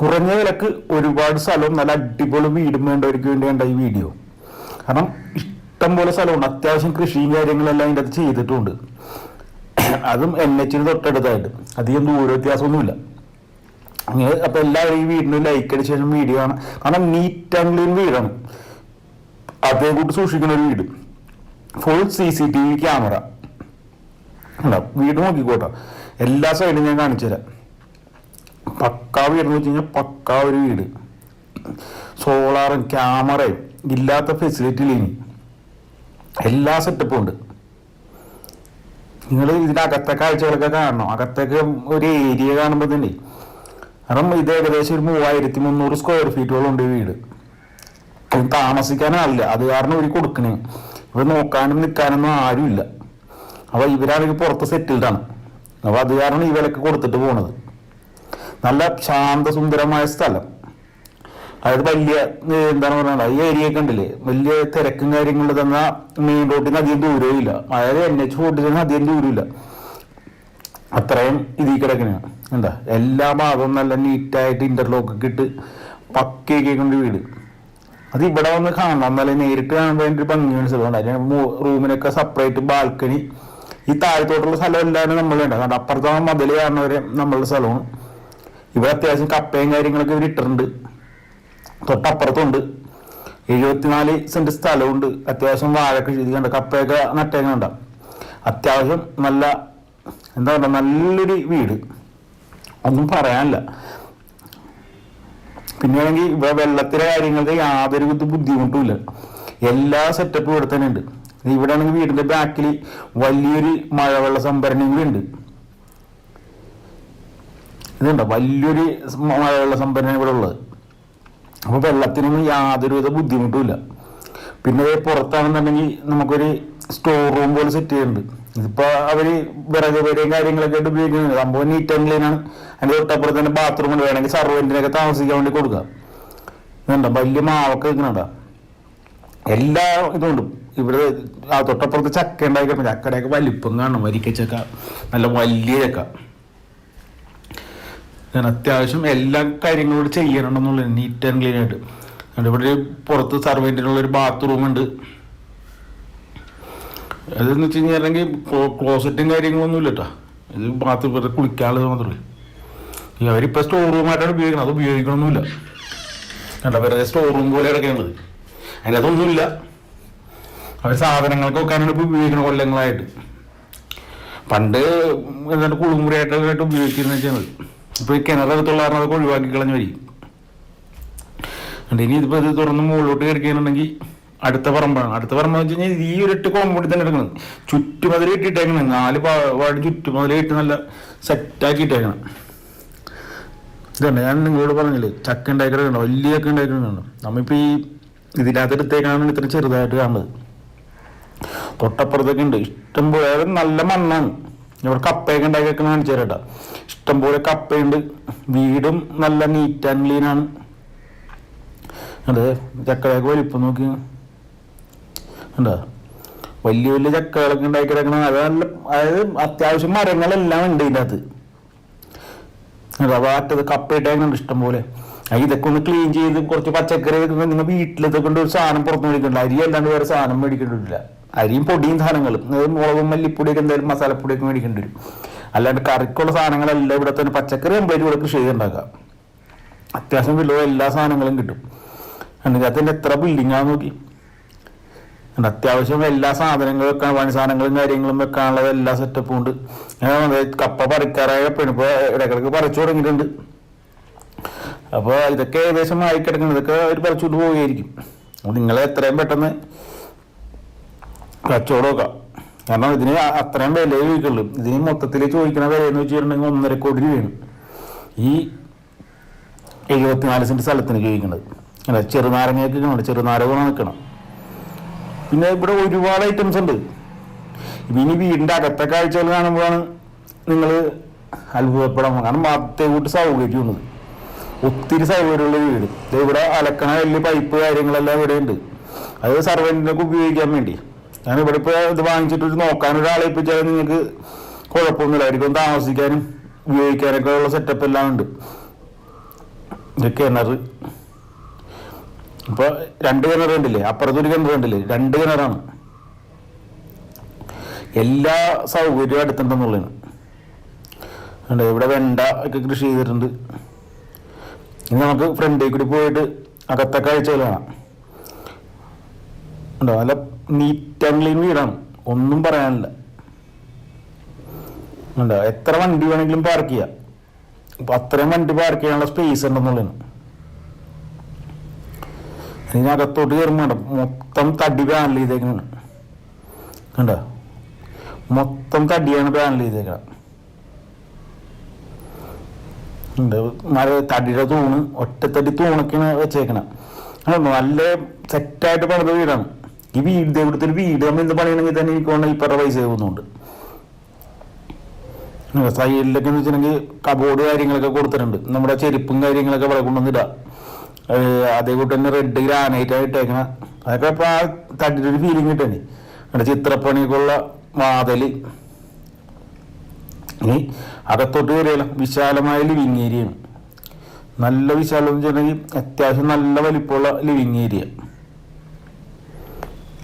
കുറഞ്ഞ വിലക്ക് ഒരുപാട് സ്ഥലവും നല്ല അടിപൊളി വീടും വേണ്ടവർക്ക് വേണ്ടിയാണ് ഈ വീഡിയോ. കാരണം ഇഷ്ടം പോലെ സ്ഥലമുണ്ട്. അത്യാവശ്യം കൃഷിയും കാര്യങ്ങളെല്ലാം അതിന്റെ അത് ചെയ്തിട്ടുണ്ട്. അതും എൻ എച്ചിന് തൊട്ടടുത്തായിട്ട്. അധികം ദൂര വ്യത്യാസമൊന്നുമില്ല. അങ്ങനെ അപ്പൊ എല്ലാവരും ഈ വീടിന് ലൈക്ക് അടിച്ച ശേഷം വീഡിയോ ആണ് കാരണം നീറ്റ് ആൻഡ് ക്ലീൻ വീടാണ്. അതേ കൂട്ട് സൂക്ഷിക്കുന്ന ഒരു വീട്. Full C C T V camera വീട് നോക്കിക്കോട്ടെ. എല്ലാ സൈഡും ഞാൻ കാണിച്ചു തരാം പക്കാ വീട് എന്ന് വെച്ച് കഴിഞ്ഞാൽ പക്കാ ഒരു വീട്. സോളാറും ക്യാമറയും ഇല്ലാത്ത ഫെസിലിറ്റി ഇനി എല്ലാ സെറ്റപ്പും ഉണ്ട്. നിങ്ങൾ ഇതിന്റെ അകത്തെ കാഴ്ചകളൊക്കെ കാണണം. അകത്തൊക്കെ ഒരു ഏരിയ കാണുമ്പോൾ തന്നെ കാരണം ഇത് ഏകദേശം ഒരു മൂവായിരത്തി മുന്നൂറ് സ്ക്വയർ ഫീറ്റോളം ഉണ്ട് വീട്. ഇത് താമസിക്കാനാളില്ല അത് കാരണം ഇവർ കൊടുക്കണേ. ഇവർ നോക്കാനും നിൽക്കാനൊന്നും ആരുമില്ല. അപ്പൊ ഇവരാണെങ്കിൽ പുറത്ത് സെറ്റിൽഡാണ് അപ്പൊ അത് കാരണം ഈ വിലക്ക് കൊടുത്തിട്ട് പോണത്. നല്ല ശാന്തസുന്ദരമായ സ്ഥലം. അതായത് വലിയ എന്താണ് പറയുക ഈ ഏരിയ ഒക്കെ ഉണ്ടല്ലേ? വലിയ തിരക്കും കാര്യങ്ങളും തന്ന മെയിൻ റോഡിന് അധികം ദൂരവും ഇല്ല. അതായത് എൻ എച്ച് ഫോർട്ടിന് അധികം ദൂരമില്ല അത്രയും ഇതിൽ കിടക്കണ. എന്താ? എല്ലാ ഭാഗവും നല്ല നീറ്റായിട്ട് ഇന്റർലോക്ക് ഒക്കെ ഇട്ട് പക്കയൊക്കെ കൊണ്ട് വീട്. അത് ഇവിടെ വന്ന് കാണണം. എന്നാലേ നേരിട്ട് കാണുമ്പോൾ വേണ്ടി ഒരു ഭംഗി മനസ്സിലാവും. അതിന് റൂമിനൊക്കെ സെപ്പറേറ്റ് ബാൽക്കണി ഈ താഴത്തോട്ടുള്ള സ്ഥലം എല്ലാവരും നമ്മളുണ്ട് കാരണം അപ്പുറത്താണ് മതിൽ കാണുന്നവരെ നമ്മളുടെ സ്ഥലമാണ്. ഇവിടെ അത്യാവശ്യം കപ്പയും കാര്യങ്ങളൊക്കെ ഇവർ ഇട്ടിട്ടുണ്ട്. തൊട്ടപ്പുറത്തുണ്ട്. എഴുപത്തിനാല് സെന്റ് സ്ഥലമുണ്ട് അത്യാവശ്യം വാഴ കൃഷി ഇത് കപ്പയൊക്കെ നട്ടേക്കുന്നുണ്ട അത്യാവശ്യം നല്ല എന്താ പറയുക നല്ലൊരു വീട്. ഒന്നും പറയാനില്ല. പിന്നെയാണെങ്കിൽ ഇവിടെ വെള്ളത്തിലെ കാര്യങ്ങൾക്ക് യാതൊരു ബുദ്ധിമുട്ടുമില്ല എല്ലാ സെറ്റപ്പും ഇവിടെ തന്നെ ഉണ്ട് ഇവിടെ ആണെങ്കിൽ വീടിന്റെ ബാക്കിൽ വലിയൊരു മഴവെള്ള സംഭരണി ഉണ്ട്. ഇതുണ്ടോ? വലിയൊരു മഴവെള്ള സംഭരണി ഇവിടെ ഉള്ളത്. അപ്പോൾ വെള്ളത്തിനൊന്നും യാതൊരുവിധ ബുദ്ധിമുട്ടുമില്ല. പിന്നെ പുറത്താണെന്നുണ്ടെങ്കിൽ നമുക്കൊരു സ്റ്റോർ റൂം പോലെ സെറ്റ് ചെയ്യുന്നുണ്ട്. ഇതിപ്പോൾ അവർ വിറക് പേരെയും കാര്യങ്ങളൊക്കെ ആയിട്ട് ഉപയോഗിക്കുന്നുണ്ട്. സംഭവം നീറ്റ് ആൻഡ് ക്ലീനാണ് അതിന്റെ തൊട്ടപ്പുറത്ത് തന്നെ ബാത്റൂം ഉണ്ട്. വേണമെങ്കിൽ സർവന്റിനൊക്കെ താമസിക്കാൻ വേണ്ടി കൊടുക്കുക ഇതുണ്ടോ? വലിയ മാവൊക്കെ വെക്കുന്നുണ്ടോ എല്ലാ ഇതുണ്ട് ഇവിടെ ആ തൊട്ടപ്പുറത്ത് ചക്ക ഉണ്ടായിക്കഴിഞ്ഞാൽ ചക്കയുടെയൊക്കെ വലിപ്പം കാണണം വരിക്ക ചക്ക നല്ല വലിയ ചക്ക. ഞാൻ അത്യാവശ്യം എല്ലാ കാര്യങ്ങളും ഇവിടെ ചെയ്യണമെന്നുള്ളത് നീറ്റ് ആൻഡ് ക്ലീൻ ആയിട്ട്. അതുകൊണ്ട് ഇവിടെ പുറത്ത് സർവന്റിനുള്ള ഒരു ബാത്റൂം ഉണ്ട്. അതെന്ന് വെച്ച് കഴിഞ്ഞാൽ ക്ലോസറ്റും കാര്യങ്ങളൊന്നും ഇല്ല ഇത് ബാത്റൂം വെറുതെ കുളിക്കാനുള്ളത് മാത്രമേ അവരിപ്പോൾ സ്റ്റോർ റൂമായിട്ടാണ് ഉപയോഗിക്കുന്നത് അത് ഉപയോഗിക്കണമൊന്നുമില്ല. കണ്ട വെറുതെ സ്റ്റോർ റൂം പോലെ കിടക്കേണ്ടത് അതിനകത്തൊന്നുമില്ല അവർ സാധനങ്ങൾക്ക് വെക്കാനാണ് ഇപ്പോൾ ഉപയോഗിക്കുന്നത് കൊല്ലങ്ങളായിട്ട്. പണ്ട് എന്താണ് കുളിമുറിയായിട്ടൊക്കെ ഉപയോഗിക്കുന്നത് വെച്ചാൽ ഇപ്പോൾ ഈ കിണറകത്തുള്ള കാരണം അതൊക്കെ ഒഴിവാക്കി കളഞ്ഞു അതുകൊണ്ട് ഇനി ഇതിപ്പോൾ ഇത് തുറന്ന് മുകളിലോട്ട് കിടക്കുകയാണെന്നുണ്ടെങ്കിൽ അടുത്ത പറമ്പാണ്. അടുത്ത പറമ്പ് വെച്ച് കഴിഞ്ഞാൽ ഈ ഒരിട്ട് കോമ്പൗണ്ടിൽ തന്നെ എടുക്കണം ചുറ്റുമതിൽ ഇട്ടിട്ടേക്കണം. നാല് പാട് ചുറ്റുമതിൽ ഇട്ട് നല്ല സെറ്റാക്കി ഇട്ടേക്കണം. ഇതുണ്ട്. ഞാൻ നിങ്ങളോട് പറഞ്ഞില്ലേ ചക്ക ഉണ്ടാക്കിയിട്ടുണ്ടോ വലിയ ചക്ക ഉണ്ടാക്കിയിട്ടുണ്ടോ നമ്മളിപ്പോൾ ഈ ഇതിനകത്ത് എടുത്തേക്കാണ് ഇത്ര ചെറുതായിട്ട് കാണുന്നത്. തൊട്ടപ്പുറത്തൊക്കെ ഉണ്ട്. ഇഷ്ടംപോലെ നല്ല മണ്ണാണ്. ഇവിടെ കപ്പയൊക്കെ ഉണ്ടാക്കിയൊക്കെ കാണിച്ചു തരട്ടാ. ഇഷ്ടംപോലെ കപ്പയുണ്ട്. വീടും നല്ല നീറ്റ് ആൻഡ് ക്ലീൻ ആണ്. അതെ ചക്കയൊക്കെ വലിപ്പം നോക്കി. വലിയ വലിയ ചക്കകളൊക്കെ ഉണ്ടാക്കി കിടക്കണം അത് നല്ല അതായത് അത്യാവശ്യം മരങ്ങളെല്ലാം ഉണ്ട് ഇതിന്റെ അകത്ത് അറ്റത് കപ്പയിട്ടേക്കുന്നുണ്ട് ഇഷ്ടം പോലെ ആ ഇതൊക്കെ ഒന്ന് ക്ലീൻ ചെയ്ത് കുറച്ച് പച്ചക്കറി നിങ്ങൾ വീട്ടിലത്തെ കൊണ്ട് ഒരു സാധനം പുറത്ത് മേടിക്കണ്ട. അരി അല്ലാണ്ട് വേറെ സാധനം മേടിക്കേണ്ടില്ല അരിയും പൊടിയും സാധനങ്ങളും. മുളകും മല്ലിപ്പൊടിയൊക്കെ എന്തായാലും മസാലപ്പൊടിയൊക്കെ മേടിക്കേണ്ടി വരും. അല്ലാണ്ട് കറിക്കുള്ള സാധനങ്ങളല്ല ഇവിടെ തന്നെ പച്ചക്കറി കംപ്ലീറ്റ് ഇവിടെ കൃഷി ചെയ്തുണ്ടാക്കാം അത്യാവശ്യം വില എല്ലാ സാധനങ്ങളും കിട്ടും. എന്നിട്ട് അതിന്റെ എത്ര ബിൽഡിങ്ങാന്ന് നോക്കി. അത്യാവശ്യം എല്ലാ സാധനങ്ങളും വെക്കാൻ പണി സാധനങ്ങളും കാര്യങ്ങളും വെക്കാനുള്ളത് എല്ലാ സെറ്റപ്പും ഉണ്ട്. കപ്പ പറിക്കാറായ പെണ്ണിപ്പോ ഇടക്കിടക്ക് പറിച്ചു തുടങ്ങിയിട്ടുണ്ട്. അപ്പോൾ ഇതൊക്കെ ഏകദേശം ആയി കിടക്കുന്നത് ഇതൊക്കെ ഒരു പറിച്ചുകൊണ്ട് പോവുകയായിരിക്കും. നിങ്ങൾ എത്രയും പെട്ടെന്ന് കച്ചവടം നോക്കാം കാരണം ഇതിന് അത്രയും വില ചോദിക്കുള്ളൂ ഇതിന് മൊത്തത്തിൽ ചോദിക്കുന്ന വില എന്ന് വെച്ചിട്ടുണ്ടെങ്കിൽ ഒന്നര കോടി രൂപയാണ്. ഈ എഴുപത്തിനാല് സെന്റ് സ്ഥലത്തിന് ചോദിക്കുന്നത് അല്ല ചെറുനാരങ്ങയൊക്കെ കാണും. ചെറുനാരകം നിൽക്കണം. പിന്നെ ഇവിടെ ഒരുപാട് ഐറ്റംസ് ഉണ്ട്. ഇനി വീടിന്റെ അകത്തെ കാഴ്ചകൾ കാണുമ്പോഴാണ് നിങ്ങൾ അത്ഭുതപ്പെടാൻ കാരണം മറ്റേ കൂട്ട് സൗകര്യമുള്ളത് ഒത്തിരി സൗകര്യമുള്ള വീട്. ഇവിടെ അലക്കണ വലിയ പൈപ്പ് കാര്യങ്ങളെല്ലാം ഇവിടെ ഉണ്ട് അത് സർവന്റിനൊക്കെ ഉപയോഗിക്കാൻ വേണ്ടി. ഞാൻ ഇവിടെ ഇപ്പോൾ ഇത് വാങ്ങിച്ചിട്ട് നോക്കാൻ ഒരാളെ ഏൽപ്പിച്ചാൽ നിങ്ങൾക്ക് കുഴപ്പമൊന്നുമില്ലായിരിക്കും താമസിക്കാനും ഉപയോഗിക്കാനൊക്കെ ഉള്ള സെറ്റപ്പ് എല്ലാം ഉണ്ട്. ഇത് കിണർ. ഇപ്പൊ രണ്ട് കിണർ കണ്ടില്ലേ? അപ്പുറത്തൊരു കിണർ കണ്ടില്ലേ? രണ്ട് കിണറാണ്. എല്ലാ സൗകര്യവും അടുത്തുണ്ടെന്നുള്ളതാണ്. ഇവിടെ വെണ്ട ഒക്കെ കൃഷി ചെയ്തിട്ടുണ്ട്. ഇനി നമുക്ക് ഫ്രണ്ടിൽ കൂടി പോയിട്ട് അകത്തെ കാഴ്ചകൾ കാണാം. ഉണ്ടോ നല്ല നീറ്റ് ആൻഡ് ക്ലീൻ വീടാണ് ഒന്നും പറയാനില്ല. ഉണ്ടോ എത്ര വണ്ടി വേണമെങ്കിലും പാർക്ക് ചെയ്യാം. അപ്പൊ അത്രയും വണ്ടി പാർക്ക് ചെയ്യാനുള്ള സ്പേസ് ഉണ്ടെന്നുള്ളതിന് ഇനി അകത്തോട്ട് കയറുമ്പോൾ മൊത്തം തടി പാനൽ ചെയ്തേക്കണ കണ്ടോ? മൊത്തം തടിയാണ് പാനൽ ചെയ്തേക്കണം ഉണ്ട് മര തടിയുടെ തൂണ് ഒറ്റത്തടി തൂണൊക്കെയാണ് വെച്ചേക്കണം നല്ല സെറ്റായിട്ട് പണിത വീടാണ്. ഈ വീട് ഒരു വീട് നമ്മൾ എന്ത് പണിയണമെങ്കിൽ തന്നെ എനിക്ക് വേണമെങ്കിൽ ഇപ്പറ പൈസ പോകുന്നുണ്ട് സൈഡിലൊക്കെ എന്ന് വെച്ചിട്ടുണ്ടെങ്കിൽ കബോർഡ് കാര്യങ്ങളൊക്കെ കൊടുത്തിട്ടുണ്ട്. നമ്മുടെ ചെരുപ്പും കാര്യങ്ങളൊക്കെ ഇവിടെ കൊണ്ടുവന്നിടാം. അതേ കൂട്ടി തന്നെ റെഡ് ഗ്രാനൈറ്റ് ആയിട്ട് ഇട്ടേക്കണ. അതൊക്കെ ഇപ്പൊ ആ തട്ടിട്ടൊരു ഫീലിംഗ് കിട്ടണേ. എന്നിട്ട് ചിത്രപ്പണിക്കുള്ള വാതൽ. ഇനി അകത്തോട്ട് കയറിയാലോ വിശാലമായ ലിവിങ് ഏരിയയാണ് നല്ല വിശാലം എന്ന് വെച്ചിട്ടുണ്ടെങ്കിൽ അത്യാവശ്യം നല്ല വലിപ്പമുള്ള ലിവിങ് ഏരിയ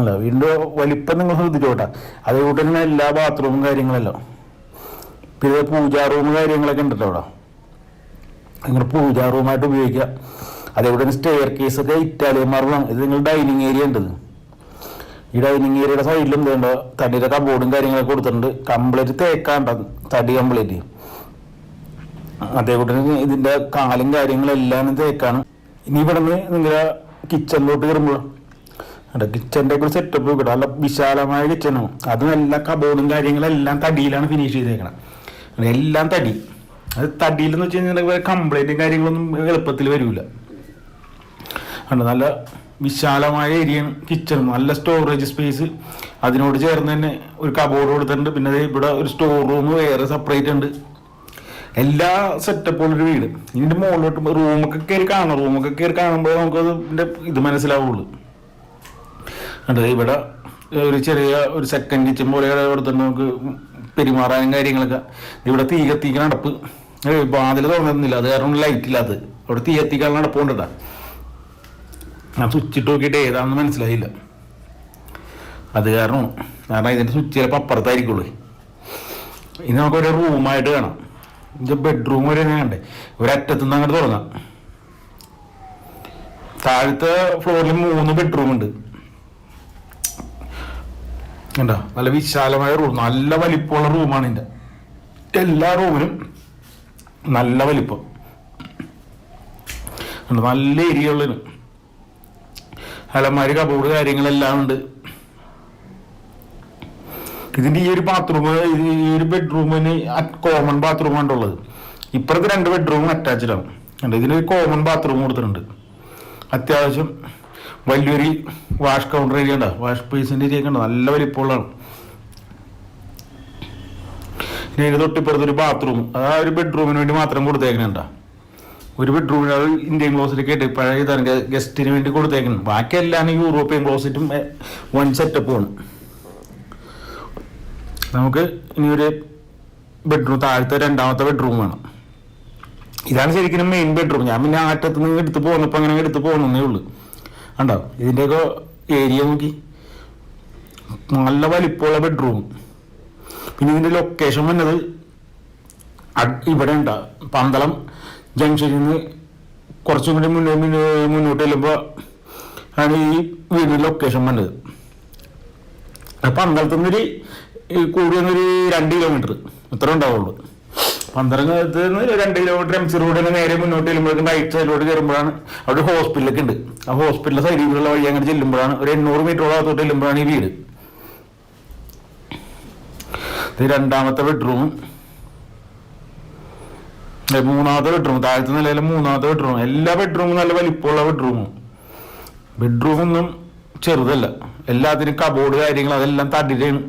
അല്ല വീടിന്റെ വലിപ്പം നിങ്ങൾ ശ്രദ്ധിച്ചോട്ടെ. അതേകൂട്ട് തന്നെ എല്ലാ ബാത്റൂമും കാര്യങ്ങളെല്ലാം. പിന്നെ പൂജാ റൂം കാര്യങ്ങളൊക്കെ ഉണ്ടല്ലോ അവിടെ. നിങ്ങൾ പൂജാ റൂമായിട്ട് ഉപയോഗിക്കുക. അതേപോലെ തന്നെ സ്റ്റെയർ കേസ് ഒക്കെ ഇറ്റാലിയൻ മാർബിളാണ് ഇത് നിങ്ങൾ ഡൈനിങ് ഏരിയ ഉണ്ട് ഇത്. ഈ ഡൈനിങ് ഏരിയയുടെ സൈഡിലും വേണ്ട തടിയുടെ കബോർഡും കാര്യങ്ങളൊക്കെ കൊടുത്തിട്ടുണ്ട്. കംപ്ലീറ്റ് തേക്കാണ്ട തടി കംപ്ലീറ്റ് അതേപോലെ തന്നെ ഇതിന്റെ കാലും കാര്യങ്ങളെല്ലാം തേക്കാണ്. ഇനി ഇവിടെ നിന്ന് നിങ്ങളുടെ കിച്ചണിലോട്ട് കയറുമ്പോൾ കിച്ചന്റെ ഒക്കെ സെറ്റപ്പ് കിട്ടും നല്ല വിശാലമായ കിച്ചണാണ് അതും എല്ലാ കബോർഡും കാര്യങ്ങളെല്ലാം തടിയിലാണ് ഫിനിഷ് ചെയ്തേക്കണം. എല്ലാം തടി. അത് തടിയിലെന്ന് വെച്ച് കഴിഞ്ഞാൽ കംപ്ലൈന്റും കാര്യങ്ങളൊന്നും എളുപ്പത്തിൽ വരില്ല ഉണ്ട് നല്ല വിശാലമായ ഏരിയയാണ് കിച്ചൺ നല്ല സ്റ്റോറേജ് സ്പേസ് അതിനോട് ചേർന്ന് തന്നെ ഒരു കബോർഡ് കൊടുത്തിട്ടുണ്ട്. പിന്നെ ഇവിടെ ഒരു സ്റ്റോർ റൂം വേറെ സെപ്പറേറ്റ് ഉണ്ട്. എല്ലാ സെറ്റപ്പുള്ള ഒരു വീട്. ഇതിന്റെ മുകളിലോട്ട് റൂമൊക്കെ കയറി കാണണം. റൂമൊക്കെ കയറി കാണുമ്പോൾ നമുക്കത് ഇത് മനസ്സിലാവുള്ളൂ. ഉണ്ട്. ഇവിടെ ഒരു ചെറിയ ഒരു സെക്കൻഡ് കിച്ചൻ പോലെ കൊടുത്തിട്ട് നമുക്ക് പെരുമാറാനും കാര്യങ്ങളൊക്കെ. ഇവിടെ തീ കത്തിക്കാൻ നടപ്പ് വാതിൽ തുറന്നിരുന്നില്ല. അത് കാരണം ലൈറ്റ് ഇല്ലാത്തത് അവിടെ തീ കത്തിക്കാനുള്ള നടപ്പുകൊണ്ടിട്ടാ ഞാൻ സ്വിച്ച് ഇട്ട് നോക്കിയിട്ട് ഏതാണെന്ന് മനസ്സിലായില്ല. അത് കാരണം കാരണം ഇതിന്റെ സ്വിച്ച് ചിലപ്പോൾ അപ്പുറത്തായിരിക്കുള്ളൂ. ഇനി നമുക്ക് ഒരു റൂമായിട്ട് കാണാം. ഇത് ബെഡ്റൂം വരെ ഞാൻ കണ്ടേ. ഒരറ്റത്തുനിന്ന് അങ്ങോട്ട് തുടങ്ങാം താഴത്തെ ഫ്ലോറിൽ മൂന്ന് ബെഡ്റൂം ഉണ്ട്. കണ്ടോ നല്ല വിശാലമായ റൂം നല്ല വലിപ്പമുള്ള റൂമാണ് എന്റെ എല്ലാ റൂമിനും നല്ല വലിപ്പം. ഉണ്ട്. നല്ല ഏരിയ ഉള്ളതിന് അലമാരി കബോർഡ് കാര്യങ്ങളെല്ലാം ഉണ്ട്. ഇതിന്റെ ഈ ഒരു ബാത്റൂം ഈ ഒരു ബെഡ്റൂമിന് കോമൺ ബാത്റൂമാണ് ഉള്ളത്. ഇപ്പുറത്ത് രണ്ട് ബെഡ്റൂം അറ്റാച്ച്ഡ് ആണ്. ഇതിന് കോമൺ ബാത്റൂം കൊടുത്തിട്ടുണ്ട്. അത്യാവശ്യം വലിയൊരു വാഷ് കൗണ്ടർ ഏരിയ ഉണ്ട്. വാഷ് പേഴ്സിന്റെ ഏരിയ ഉണ്ട്. നല്ല വലിപ്പമുള്ളതാണ് ഇനി തൊട്ടിപ്പുറത്ത് ഒരു ബാത്റൂം ആ ഒരു ബെഡ്റൂമിന് വേണ്ടി മാത്രം കൊടുത്തേക്കണുണ്ടോ ഒരു ബെഡ്റൂമിന് അത് ഇന്ത്യൻ ക്ലോസറ്റ് കേട്ട് പഴയ തരം ഗസ്റ്റിന് വേണ്ടി കൊടുത്തേക്കണം. ബാക്കി എല്ലാം യൂറോപ്യൻ ക്ലോസറ്റും വൺ സെറ്റപ്പുമാണ് നമുക്ക് ഇനി ഒരു ബെഡ്റൂം താഴത്തെ രണ്ടാമത്തെ ബെഡ്റൂം വേണം. ഇതാണ് ശരിക്കും മെയിൻ ബെഡ്റൂം ഞാൻ പിന്നെ ആറ്റത്ത് നിന്ന് എടുത്ത് പോകുന്നപ്പോൾ അങ്ങനെ എടുത്ത് പോകുന്നേ ഉള്ളൂ. കണ്ടോ? ഇതിന്റെയൊക്കെ ഏരിയ നോക്കി. നല്ല വലിപ്പമുള്ള ബെഡ്റൂം പിന്നെ ഇതിന്റെ ലൊക്കേഷൻ വന്നത് ഇവിടെ ഉണ്ടാ. പന്തളം ജംഗ്ഷനിൽ നിന്ന് കുറച്ചും കൂടി മുന്നോട്ട് മുന്നോട്ട് ചെല്ലുമ്പോൾ ആണ് ഈ വീടിന്റെ ലൊക്കേഷൻ വന്നത്. പന്തളത്തു നിന്നൊരു ഈ കൂടി വന്നൊരു രണ്ട് കിലോമീറ്റർ ഇത്ര ഉണ്ടാവുള്ളൂ. പന്ത്രണ്ട് രണ്ട് കിലോമീറ്റർ എം സി റോഡിന് നേരെ മുന്നോട്ട് ചെല്ലുമ്പോഴേക്കും റൈറ്റ് സൈഡിലോട്ട് കയറുമ്പോഴാണ് അവിടെ ഹോസ്പിറ്റലൊക്കെ ഉണ്ട്. ആ ഹോസ്പിറ്റലിലെ സൈഡിലുള്ള വഴി അങ്ങനെ ചെല്ലുമ്പോഴാണ് ഒരു എണ്ണൂറ് മീറ്ററോളം അകത്തോട്ട് ചെല്ലുമ്പോഴാണ് ഈ വീട്. ഇത് രണ്ടാമത്തെ ബെഡ്റൂം മൂന്നാമത്തെ ബെഡ്റൂം താഴത്തെ നിലയിലെ മൂന്നാമത്തെ ബെഡ്റൂം എല്ലാ ബെഡ്റൂമും നല്ല വലിപ്പമുള്ള ബെഡ്റൂമും ബെഡ്റൂം ഒന്നും ചെറുതല്ല. എല്ലാത്തിനും കബോർഡ് കാര്യങ്ങൾ അതെല്ലാം തടിയിലാണ്.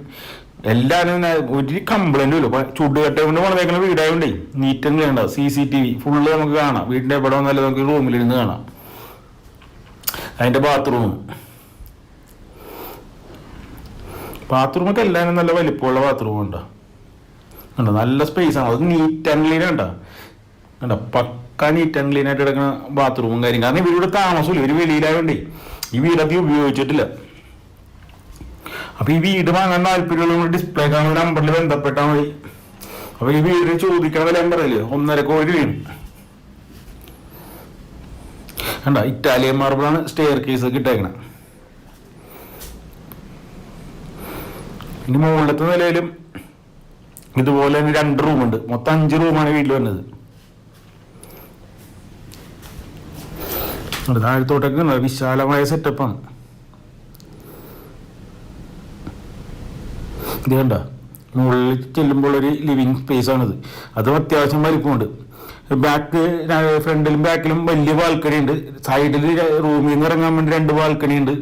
എല്ലാവരും ഒരു കംപ്ലൈന്റും ഇല്ല. ചുടുകട്ട കൊണ്ട് പണിതേക്കുന്ന വീടായോണ്ടേ നീറ്റ് വേണ്ട ചെയ്യണ്ട C C T V full നമുക്ക് കാണാം. വീടിന്റെ എവിടെ വന്നാലും നമുക്ക് റൂമിലിരുന്ന് കാണാം. അതിന്റെ ബാത്റൂം ബാത്റൂമൊക്കെ എല്ലാവരും നല്ല വലിപ്പമുള്ള ബാത്റൂം ഉണ്ടോ? കണ്ടോ നല്ല സ്പേസ് ആണ്. അത് നീറ്റ് ആൻഡ് ക്ലീൻ ഉണ്ടോ കണ്ടോ? പക്ക നീറ്റ് ആൻഡ് ക്ലീൻ ആയിട്ട് കിടക്കുന്ന ബാത്റൂമും കാര്യം കാരണം ഇവരിവിടെ താമസമില്ല. ഇവർ വെളിയിലായോണ്ടേ ഈ വീടൊക്കെ ഉപയോഗിച്ചിട്ടില്ല. അപ്പൊ ഈ വീട് വാങ്ങാൻ താല്പര്യമുള്ള ഡിസ്പ്ലേ കാണുന്ന നമ്പറിൽ ബന്ധപ്പെട്ടാൽ മതി. അപ്പൊ ഈ വീട് ചോദിക്കണ വില പറയില്ലേ? ഒന്നര കോടി വീണ് കണ്ട? ഇറ്റാലിയൻ മാർബിളാണ് സ്റ്റെയർ കേസ് ഒക്കെ ഇട്ടേക്കണേ. ഇനി മുകളിലത്തെ നിലയിലും ഇതുപോലെ തന്നെ രണ്ട് റൂമുണ്ട് മൊത്തം അഞ്ച് റൂമാണ് വീട്ടിൽ വന്നത് താഴത്തോട്ടൊക്കെ. വിശാലമായ സെറ്റപ്പാണ് ഇത് കണ്ട? മുകളിൽ ചെല്ലുമ്പോൾ ഒരു ലിവിങ് സ്പേസ് ആണിത്. അതും അത്യാവശ്യം വലിപ്പമുണ്ട്. ബാക്ക് ഫ്രണ്ടിലും ബാക്കിലും വലിയ ബാൽക്കണി ഉണ്ട്. സൈഡിൽ റൂമിൽ നിന്ന് ഇറങ്ങാൻ വേണ്ടി രണ്ട് ബാൽക്കണി ഉണ്ട്.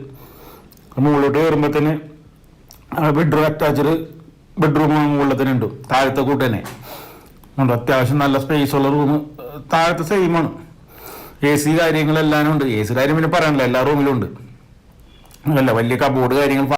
മുകളിലോട്ട് കയറുമ്പോൾ തന്നെ ബെഡ്റൂം അറ്റാച്ച്ഡ് ബെഡ്റൂം മുകളിൽ തന്നെ ഉണ്ട്. താഴത്തെ കൂട്ട് തന്നെ. ഉണ്ട് അത്യാവശ്യം നല്ല സ്പേസ് ഉള്ള റൂം താഴത്തെ സെയിമാണ് എ സി കാര്യങ്ങളെല്ലാം ഉണ്ട്. എ സി കാര്യം പിന്നെ പറയാനില്ല. എല്ലാ റൂമിലും ഉണ്ട്. അല്ല വലിയ കബോർഡ് കാര്യങ്ങൾ